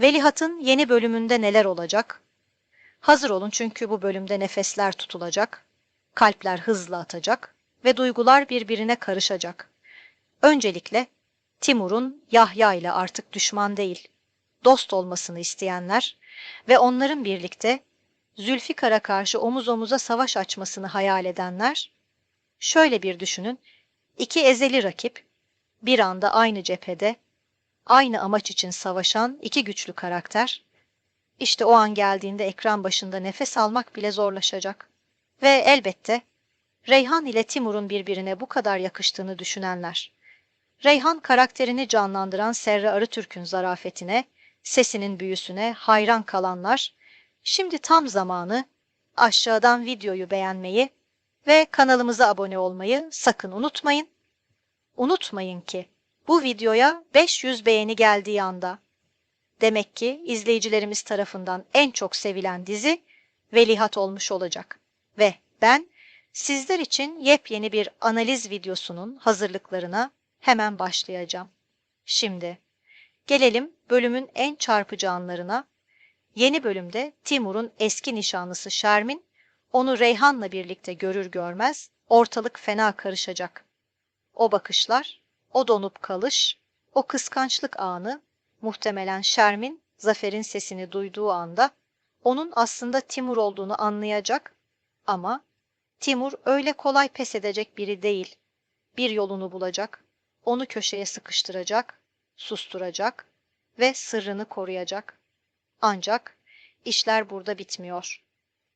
Velihat'ın yeni bölümünde neler olacak? Hazır olun çünkü bu bölümde nefesler tutulacak, kalpler hızla atacak ve duygular birbirine karışacak. Öncelikle Timur'un Yahya ile artık düşman değil, dost olmasını isteyenler ve onların birlikte Zülfikar'a karşı omuz omuza savaş açmasını hayal edenler, şöyle bir düşünün, iki ezeli rakip, bir anda aynı cephede, aynı amaç için savaşan iki güçlü karakter, işte o an geldiğinde ekran başında nefes almak bile zorlaşacak. Ve elbette Reyhan ile Timur'un birbirine bu kadar yakıştığını düşünenler. Reyhan karakterini canlandıran Serra Arıtürk'ün zarafetine, sesinin büyüsüne hayran kalanlar, şimdi tam zamanı aşağıdan videoyu beğenmeyi ve kanalımıza abone olmayı sakın unutmayın. Unutmayın ki bu videoya 500 beğeni geldiği anda demek ki izleyicilerimiz tarafından en çok sevilen dizi Velihat olmuş olacak. Ve ben sizler için yepyeni bir analiz videosunun hazırlıklarına hemen başlayacağım. Şimdi gelelim bölümün en çarpıcı anlarına. Yeni bölümde Timur'un eski nişanlısı Şermin onu Reyhan'la birlikte görür görmez ortalık fena karışacak. O bakışlar, o donup kalış, o kıskançlık anı muhtemelen Şermin Zafer'in sesini duyduğu anda onun aslında Timur olduğunu anlayacak ama Timur öyle kolay pes edecek biri değil. Bir yolunu bulacak, onu köşeye sıkıştıracak, susturacak ve sırrını koruyacak. Ancak işler burada bitmiyor.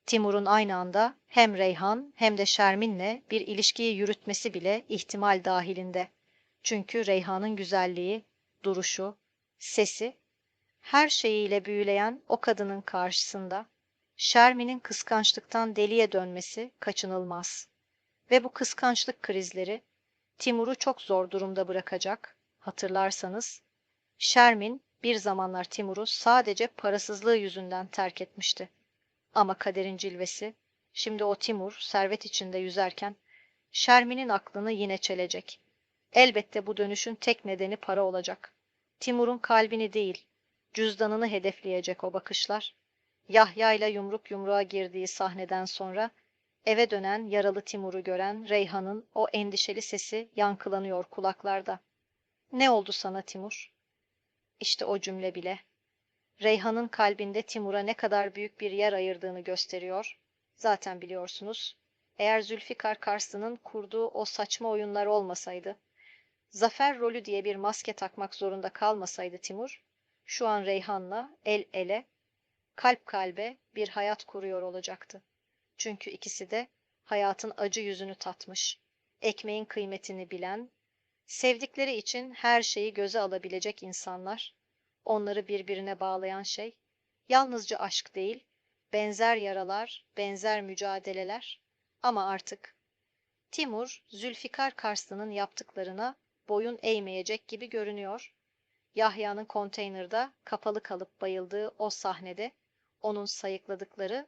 Timur'un aynı anda hem Reyhan hem de Şermin'le bir ilişkiyi yürütmesi bile ihtimal dahilinde. Çünkü Reyhan'ın güzelliği, duruşu, sesi, her şeyiyle büyüleyen o kadının karşısında Şermin'in kıskançlıktan deliye dönmesi kaçınılmaz. Ve bu kıskançlık krizleri Timur'u çok zor durumda bırakacak. Hatırlarsanız Şermin bir zamanlar Timur'u sadece parasızlığı yüzünden terk etmişti. Ama kaderin cilvesi, şimdi o Timur servet içinde yüzerken Şermin'in aklını yine çelecek. Elbette bu dönüşün tek nedeni para olacak. Timur'un kalbini değil, cüzdanını hedefleyecek o bakışlar. Yahya ile yumruk yumruğa girdiği sahneden sonra eve dönen yaralı Timur'u gören Reyhan'ın o endişeli sesi yankılanıyor kulaklarda. Ne oldu sana Timur? İşte o cümle bile. Reyhan'ın kalbinde Timur'a ne kadar büyük bir yer ayırdığını gösteriyor. Zaten biliyorsunuz. Eğer Zülfikar Karslı'nın kurduğu o saçma oyunlar olmasaydı, zafer rolü diye bir maske takmak zorunda kalmasaydı Timur, şu an Reyhan'la el ele, kalp kalbe bir hayat kuruyor olacaktı. Çünkü ikisi de hayatın acı yüzünü tatmış, ekmeğin kıymetini bilen, sevdikleri için her şeyi göze alabilecek insanlar, onları birbirine bağlayan şey, yalnızca aşk değil, benzer yaralar, benzer mücadeleler ama artık Timur, Zülfikar Karslı'nın yaptıklarına boyun eğmeyecek gibi görünüyor. Yahya'nın konteynerda kapalı kalıp bayıldığı o sahnede onun sayıkladıkları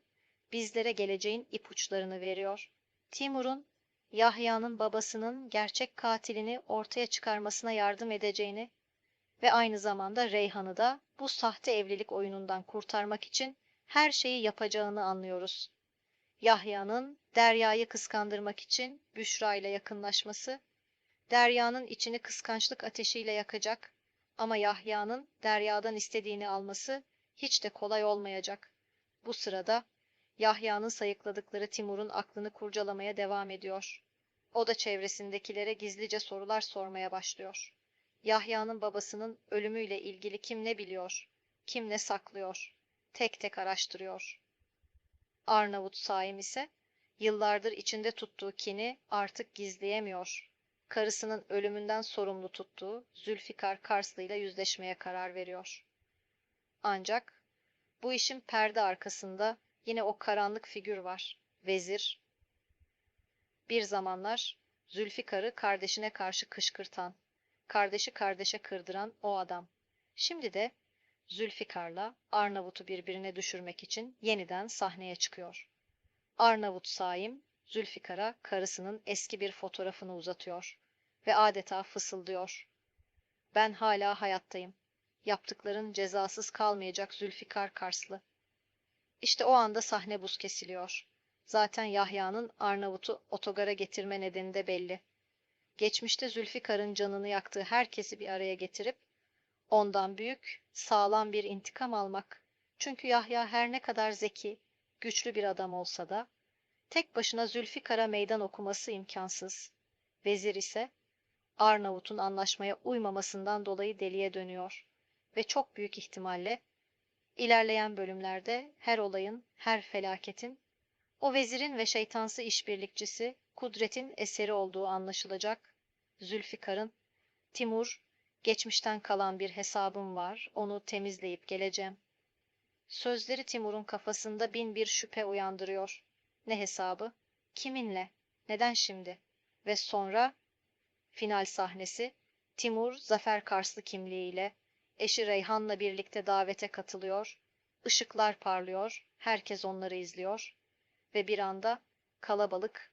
bizlere geleceğin ipuçlarını veriyor. Timur'un Yahya'nın babasının gerçek katilini ortaya çıkarmasına yardım edeceğini ve aynı zamanda Reyhan'ı da bu sahte evlilik oyunundan kurtarmak için her şeyi yapacağını anlıyoruz. Yahya'nın Derya'yı kıskandırmak için Büşra ile yakınlaşması, Derya'nın içini kıskançlık ateşiyle yakacak ama Yahya'nın Derya'dan istediğini alması hiç de kolay olmayacak. Bu sırada Yahya'nın sayıkladıkları Timur'un aklını kurcalamaya devam ediyor. O da çevresindekilere gizlice sorular sormaya başlıyor. Yahya'nın babasının ölümüyle ilgili kim ne biliyor, kim ne saklıyor, tek tek araştırıyor. Arnavut Saim ise yıllardır içinde tuttuğu kini artık gizleyemiyor. Karısının ölümünden sorumlu tuttuğu Zülfikar Karslı ile yüzleşmeye karar veriyor. Ancak bu işin perde arkasında yine o karanlık figür var. Vezir. Bir zamanlar Zülfikar'ı kardeşine karşı kışkırtan, kardeşi kardeşe kırdıran o adam. Şimdi de Zülfikar'la Arnavut'u birbirine düşürmek için yeniden sahneye çıkıyor. Arnavut Saim, Zülfikar'a karısının eski bir fotoğrafını uzatıyor ve adeta fısıldıyor. Ben hala hayattayım. Yaptıkların cezasız kalmayacak Zülfikar Karslı. İşte o anda sahne buz kesiliyor. Zaten Yahya'nın Arnavut'u otogara getirme nedeni de belli. Geçmişte Zülfikar'ın canını yaktığı herkesi bir araya getirip ondan büyük, sağlam bir intikam almak. Çünkü Yahya her ne kadar zeki, güçlü bir adam olsa da tek başına Zülfikar'a meydan okuması imkansız. Vezir ise Arnavut'un anlaşmaya uymamasından dolayı deliye dönüyor ve çok büyük ihtimalle ilerleyen bölümlerde her olayın, her felaketin o vezirin ve şeytansı işbirlikçisi Kudret'in eseri olduğu anlaşılacak. Zülfikar'ın Timur, geçmişten kalan bir hesabım var, onu temizleyip geleceğim. Sözleri Timur'un kafasında bin bir şüphe uyandırıyor. Ne hesabı? Kiminle? Neden şimdi? Ve sonra final sahnesi Timur Zafer Karslı kimliğiyle eşi Reyhan'la birlikte davete katılıyor. Işıklar parlıyor, herkes onları izliyor ve bir anda kalabalık